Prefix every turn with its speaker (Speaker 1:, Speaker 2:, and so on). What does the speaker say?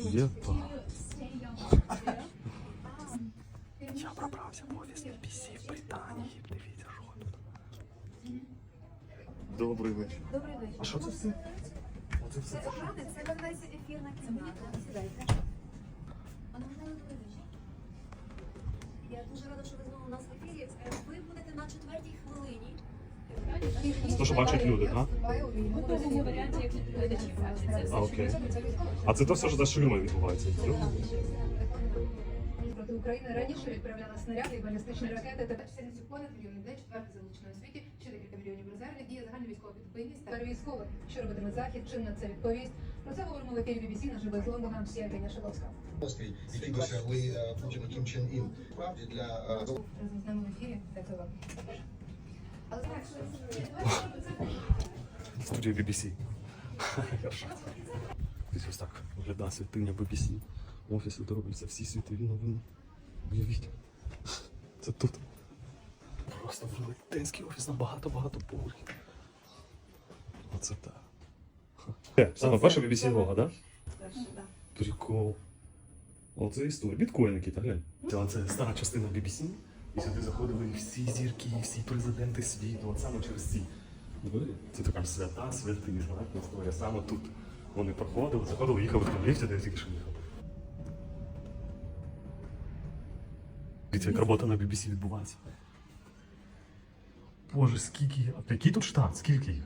Speaker 1: Єпа. Я пробрався в офіс BBC в Британії. Дивіться, що тут. Добрий вечір.
Speaker 2: Добрий вечір.
Speaker 1: А що це все? Оце все.
Speaker 2: Це охорони, це називається ефірна кімната. Сідайте. А можна ви ближче? Я дуже рада, що ви знову у нас в ефірі. Ви будете на четвертій хвилині.
Speaker 1: Це то, що бачать люди, так?
Speaker 3: У другому варіанті, як глядачі бачать,
Speaker 1: А, окей. А це то все, що за ширмою відбувається.
Speaker 4: проти України раніше відправляла снаряди і балістичні ракети. Тепер чисельністю понад мільйон людей, четвертий залучено у світі, ще декілька мільйонів резервів, діє загальна військова підпильність. Тепер військових, що робитиме захід, чим на це відповість. Про це говоримо в ефірі BBC на живе з Лондона. Всі Євгенія Шиловська.
Speaker 5: Острій, які досягли е, Путін і Кім Чен Ін. Справді для е,
Speaker 4: Разом з нами в ефірі. Дякую вам.
Speaker 2: Що
Speaker 1: Студія BBC. Ось так виглядає святиня BBC. Офіси, де робляться всі світові новини. Уявіть. Це тут. Просто велетенський офіс на багато-багато поверхів. Оце так. Е, Саме перша BBC лого, так? Прикол. Оце історія. Біткоїники, так глянь. Це стара частина BBC. І сюди заходили всі зірки, всі президенти світу, от саме через ці двері. Це така свята, святий, знаєте, історія. Саме тут вони проходили, заходили, їхали в ліфті, де тільки що їхав. Дивіться, як робота на BBC відбувається. Боже, скільки. А який тут штат? Скільки їх?